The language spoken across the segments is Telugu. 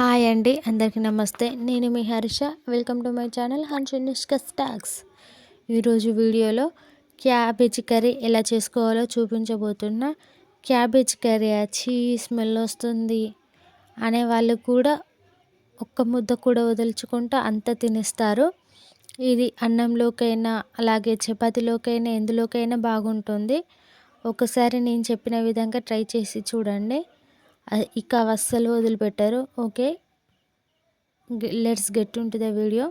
హాయ్ అండి అందరికీ నమస్తే. నేను మీ Harsha. Welcome to my channel Hanshanishka stocks ఈరోజు వీడియోలో క్యాబేజీ కర్రీ ఎలా చేసుకోవాలో చూపించబోతున్నా క్యాబేజ్ కర్రీ. చీ స్మెల్ వస్తుంది అనే వాళ్ళు కూడా ఒక్క ముద్ద కూడా వదిలించుకుంటూ అంత తినేస్తారు. ఇది అన్నంలోకైనా అలాగే చపాతీలోకైనా ఎందులోకైనా బాగుంటుంది. ఒకసారి నేను చెప్పిన విధంగా ట్రై చేసి చూడండి. ఇక అస్సలు వదిలిపెట్టారు. ఓకే? లెట్స్ గెట్ ఉంటుంది ద వీడియో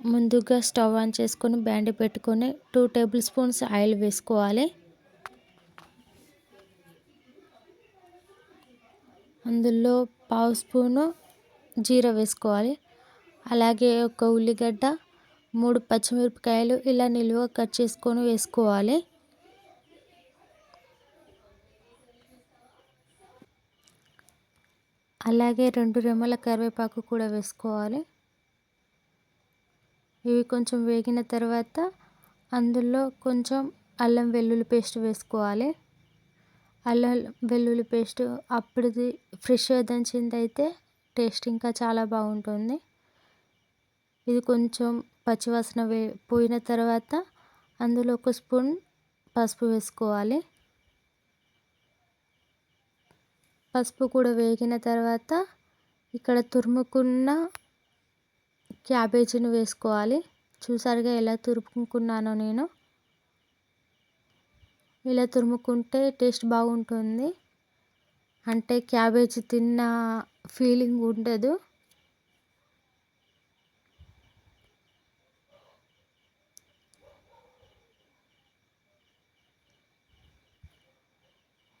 ముందుగా స్టవ్ ఆన్ చేసుకొని బ్యాండ్ పెట్టుకొని టూ టేబుల్ స్పూన్స్ ఆయిల్ వేసుకోవాలి. అందులో పావు స్పూను జీరా వేసుకోవాలి. అలాగే ఒక ఉల్లిగడ్డ మూడు పచ్చిమిరపకాయలు ఇలా నిలువ కట్ చేసుకొని వేసుకోవాలి. అలాగే రెండు రెమ్మల కరివేపాకు కూడా వేసుకోవాలి. ఇవి కొంచెం వేగిన తర్వాత అందులో కొంచెం అల్లం వెల్లుల్లి పేస్ట్ వేసుకోవాలి. అల్లం వెల్లుల్లి పేస్ట్ అప్పుడుది ఫ్రెష్గా దంచింది అయితే టేస్ట్ ఇంకా చాలా బాగుంటుంది. ఇది కొంచెం పచ్చివాసన వే పోయిన తర్వాత అందులో ఒక స్పూన్ పసుపు వేసుకోవాలి. పసుపు కూడా వేగిన తర్వాత ఇక్కడ తురుముకున్న క్యాబేజీని వేసుకోవాలి. చూసారుగా ఎలా తురుముకున్నానో నేను. ఇలా తురుముకుంటే టేస్ట్ బాగుంటుంది. అంటే క్యాబేజీ తిన్న ఫీలింగ్ ఉండదు.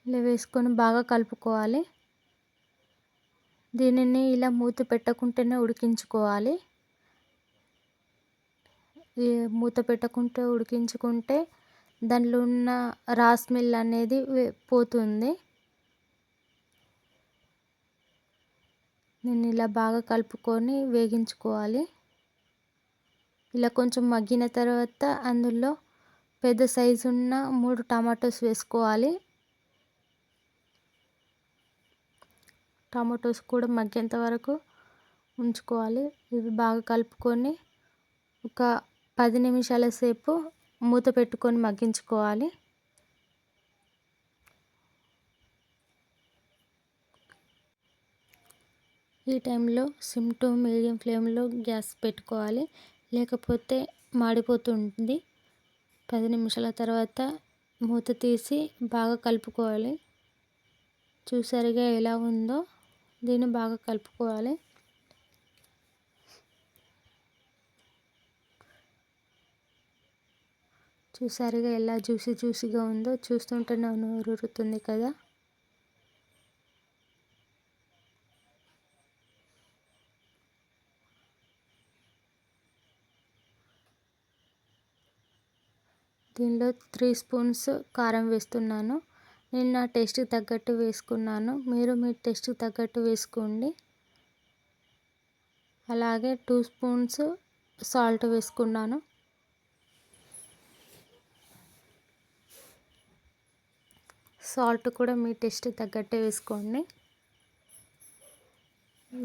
ఇలా వేసుకొని బాగా కలుపుకోవాలి. దీనిని ఇలా మూత పెట్టకుంటేనే ఉడికించుకోవాలి. మూత పెట్టకుంటే ఉడికించుకుంటే దానిలో ఉన్న రాస్మిల్ అనేది పోతుంది. నేను ఇలా బాగా కలుపుకొని వేగించుకోవాలి. ఇలా కొంచెం మగ్గిన తర్వాత అందులో పెద్ద సైజు ఉన్న మూడు టమాటోస్ వేసుకోవాలి. టమాటోస్ కూడా మగ్గేంత వరకు ఉంచుకోవాలి. ఇవి బాగా కలుపుకొని ఒక పది నిమిషాల సేపు మూత పెట్టుకొని మగ్గించుకోవాలి. ఈ టైంలో సిమ్ టు మీడియం ఫ్లేమ్లో గ్యాస్ పెట్టుకోవాలి. లేకపోతే మాడిపోతుంది. పది నిమిషాల తర్వాత మూత తీసి బాగా కలుపుకోవాలి. చూసారుగా ఎలా ఉందో? దీన్ని బాగా కలుపుకోవాలి. చూసారుగా ఎలా జ్యూసీ జ్యూసీగా ఉందో? చూస్తుంటే నోరు ఊరుతుంది కదా? దీనిలో త్రీ స్పూన్స్ కారం వేస్తున్నాను. నేను నా టేస్ట్కి తగ్గట్టు వేసుకున్నాను. మీరు మీ టేస్ట్కి తగ్గట్టు వేసుకోండి. అలాగే టూ స్పూన్స్ సాల్ట్ వేసుకున్నాను. సాల్ట్ కూడా మీ టేస్ట్ తగ్గట్టే వేసుకోండి.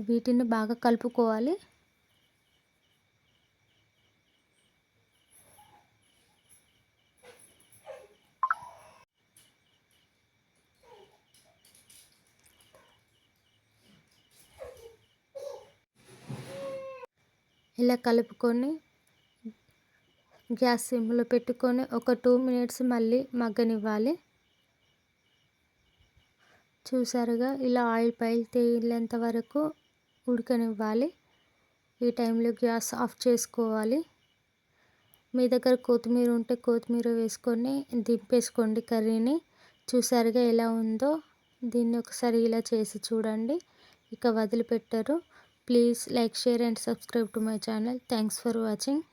వీటిని బాగా కలుపుకోవాలి. ఇలా కలుపుకొని గ్యాస్ సిమ్లో పెట్టుకొని ఒక టూ మినిట్స్ మళ్ళీ మగ్గనివ్వాలి. చూసారుగా ఇలా ఆయిల్ పైలు తేలేంత వరకు ఉడకనివ్వాలి. ఈ టైంలో గ్యాస్ ఆఫ్ చేసుకోవాలి. మీ దగ్గర కొత్తిమీర ఉంటే కొత్తిమీర వేసుకొని దింపేసుకోండి కర్రీని. చూసారుగా ఎలా ఉందో? దీన్ని ఒకసారి ఇలా చేసి చూడండి. ఇక వదిలిపెట్టరు. Please like, share and subscribe to my channel. Thanks for watching.